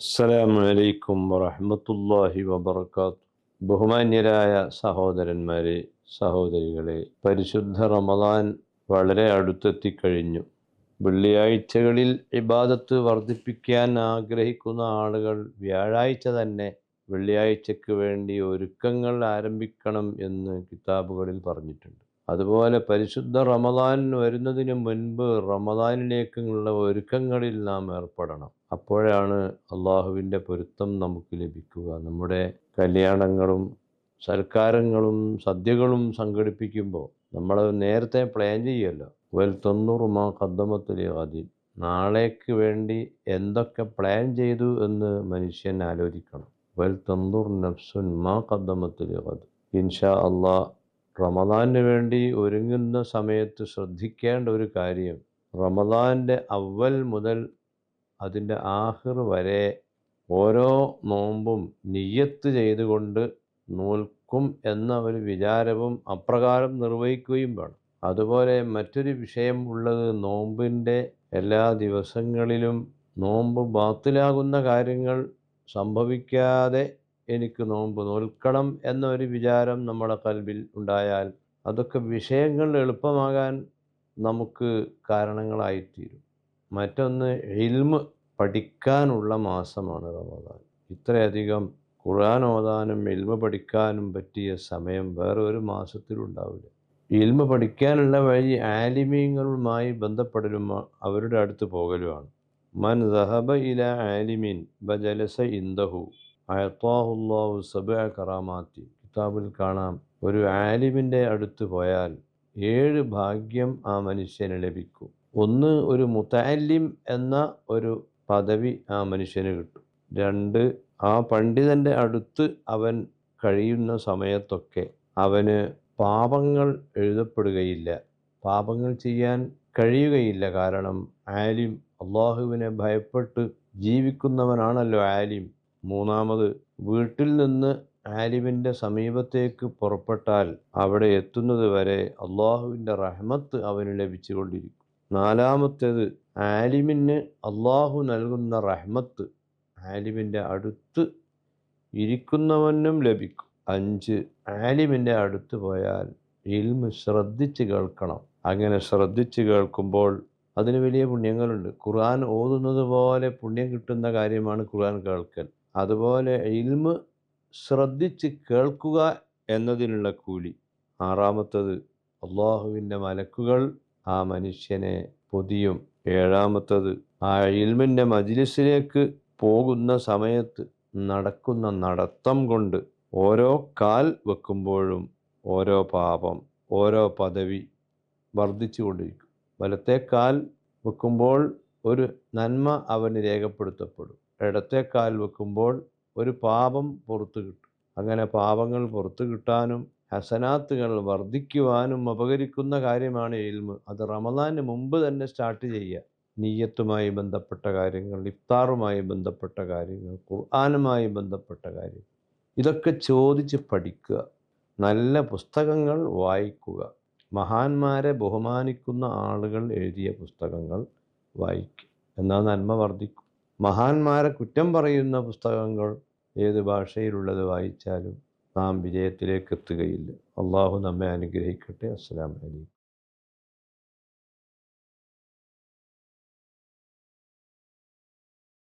അസ്സലാമു അലൈക്കും വറഹമത്തല്ലാഹി വബർക്കാത്തു ബഹുമാന്യരായ സഹോദരന്മാരെ സഹോദരികളെ പരിശുദ്ധ റമദാൻ വളരെ അടുത്തെത്തിക്കഴിഞ്ഞു. വെള്ളിയാഴ്ചകളിൽ ഇബാദത്ത് വർദ്ധിപ്പിക്കാൻ ആഗ്രഹിക്കുന്ന ആളുകൾ വ്യാഴാഴ്ച തന്നെ വെള്ളിയാഴ്ചയ്ക്ക് വേണ്ടി ഒരുക്കങ്ങൾ ആരംഭിക്കണം എന്ന് കിതാബുകളിൽ പറഞ്ഞിട്ടുണ്ട്. അതുപോലെ പരിശുദ്ധ റമദാൻ വരുന്നതിന് മുൻപ് റമദാനിലേക്കുള്ള ഒരുക്കങ്ങളിൽ നാം ഏർപ്പെടണം. അപ്പോഴാണ് അള്ളാഹുവിന്റെ പൊരുത്തം നമുക്ക് ലഭിക്കുക. നമ്മുടെ കല്യാണങ്ങളും സൽക്കാരങ്ങളും സദ്യകളും സംഘടിപ്പിക്കുമ്പോൾ നമ്മൾ നേരത്തെ പ്ലാൻ ചെയ്യുമല്ലോ. വെൽ തൊണ്ണൂറ് മാ കദ്ദമത്തിലെ ആദ്യം നാളേക്ക് വേണ്ടി എന്തൊക്കെ പ്ലാൻ ചെയ്തു എന്ന് മനുഷ്യൻ ആലോചിക്കണം. വെൽ തന്തൂർ നഫ്സുൻ മാ കദ്ദമത്തിലെ ആദ്യം ഇൻഷാ അള്ളാ റമദാന് വേണ്ടി ഒരുങ്ങുന്ന സമയത്ത് ശ്രദ്ധിക്കേണ്ട ഒരു കാര്യം റമദാന്റെ അവൽ മുതൽ അതിന്റെ ആഹിർ വരെ ഓരോ നോമ്പും നിയ്യത്ത് ചെയ്തുകൊണ്ട് നോൽക്കും എന്ന ഒരു വിചാരവും അപ്രകാരം നിർവഹിക്കുകയും വേണം. അതുപോലെ മറ്റൊരു വിഷയം ഉള്ളത് നോമ്പിന്റെ എല്ലാ ദിവസങ്ങളിലും നോമ്പ് ബാത്തിലാകുന്ന കാര്യങ്ങൾ സംഭവിക്കാതെ എനിക്ക് നോമ്പ് നോൽക്കണം എന്നൊരു വിചാരം നമ്മുടെ കൽവിൽ ഉണ്ടായാൽ അതൊക്കെ വിഷയങ്ങൾ എളുപ്പമാകാൻ നമുക്ക് കാരണങ്ങളായിത്തീരും. മറ്റൊന്ന് ഇൽമ് പഠിക്കാനുള്ള മാസമാണ് റമദാൻ. ഇത്രയധികം ഖുർആൻ ഓതാനും ഇൽമ പഠിക്കാനും പറ്റിയ സമയം വേറെ ഒരു മാസത്തിലുണ്ടാവില്ല ഇൽമ പഠിക്കാനുള്ള വഴി ആലിമീങ്ങളുമായി ബന്ധപ്പെടലും അവരുടെ അടുത്ത് പോകലുമാണ്. മൻ ദഹബ ഇല ആലിമീൻ ബജലസ ഇന്ദഹു അയത്താഹുല്ലാഹു സബ കറാമാത്തി. കിതാബിൽ കാണാം ഒരു ആലിമിന്റെ അടുത്ത് പോയാൽ ഏഴ് ഭാഗ്യം ആ മനുഷ്യന് ലഭിക്കും. ഒന്ന് ഒരു മുത്താലിം എന്ന ഒരു പദവി ആ മനുഷ്യന് കിട്ടും. രണ്ട് ആ പണ്ഡിതന്റെ അടുത്ത് അവൻ കഴിയുന്ന സമയത്തൊക്കെ അവന് പാപങ്ങൾ എഴുതപ്പെടുകയില്ല. പാപങ്ങൾ ചെയ്യാൻ കഴിയുകയില്ല. കാരണം ആലിം അള്ളാഹുവിനെ ഭയപ്പെട്ട് ജീവിക്കുന്നവനാണല്ലോ ആലിം. മൂന്നാമത് വീട്ടിൽ നിന്ന് ആലിമിന്റെ സമീപത്തേക്ക് പുറപ്പെട്ടാൽ അവിടെ എത്തുന്നത് വരെ അള്ളാഹുവിന്റെ റഹ്മത്ത് അവന് ലഭിച്ചുകൊണ്ടിരിക്കും. നാലാമത്തേത് ആലിമിന് അള്ളാഹു നൽകുന്ന റഹ്മത്ത്. ആലിമിന്റെ അടുത്ത് ഇരിക്കുന്നവനും ലഭിക്കും. അഞ്ച് ആലിമിന്റെ അടുത്ത് പോയാൽ ഇൽമ് ശ്രദ്ധിച്ച് കേൾക്കണം. അങ്ങനെ ശ്രദ്ധിച്ച് കേൾക്കുമ്പോൾ അതിന് വലിയ പുണ്യങ്ങളുണ്ട്. ഖുർആൻ ഓതുന്നത് പോലെ പുണ്യം കിട്ടുന്ന കാര്യമാണ് ഖുർആൻ കേൾക്കൽ. അതുപോലെ ഇൽമ് ശ്രദ്ധിച്ച് കേൾക്കുക എന്നതിനുള്ള കൂലി. ആറാമത്തത് അള്ളാഹുവിന്റെ മലക്കുകൾ ആ മനുഷ്യനെ പൊതിയും. ഏഴാമത്തത് ആ ഇൽമിന്റെ മജിലിസിലേക്ക് പോകുന്ന സമയത്ത് നടക്കുന്ന നടത്തം കൊണ്ട് ഓരോ കാൽ വെക്കുമ്പോഴും ഓരോ പാപം ഓരോ പദവി വർദ്ധിച്ചു കൊണ്ടിരിക്കും. വലത്തെ കാൽ വെക്കുമ്പോൾ ഒരു നന്മ അവന് രേഖപ്പെടുത്തപ്പെടും. ഇടത്തെ കാൽ വെക്കുമ്പോൾ ഒരു പാപം പുറത്തു കിട്ടും. അങ്ങനെ പാപങ്ങൾ പുറത്തു കിട്ടാനും ഹസനാത്തുകൾ വർദ്ധിക്കുവാനും ഉപകരിക്കുന്ന കാര്യമാണ് ഇൽമ് അത് റമദാന് മുമ്പ് തന്നെ സ്റ്റാർട്ട് ചെയ്യുക. നീയത്തുമായി ബന്ധപ്പെട്ട കാര്യങ്ങൾ ഇഫ്താറുമായി ബന്ധപ്പെട്ട കാര്യങ്ങൾ ഖുർആാനുമായി ബന്ധപ്പെട്ട കാര്യങ്ങൾ ഇതൊക്കെ ചോദിച്ച് പഠിക്കുക. നല്ല പുസ്തകങ്ങൾ വായിക്കുക. മഹാന്മാരെ ബഹുമാനിക്കുന്ന ആളുകൾ എഴുതിയ പുസ്തകങ്ങൾ വായിക്കുക. എന്നാൽ നന്മ വർദ്ധിക്കും. മഹാന്മാരെ കുറ്റം പറയുന്ന പുസ്തകങ്ങൾ ഏത് ഭാഷയിലുള്ളത് വായിച്ചാലും നാം വിജയത്തിലേക്ക് എത്തുകയില്ല. അള്ളാഹു നമ്മെ അനുഗ്രഹിക്കട്ടെ. അസ്സാം വലൈക്കും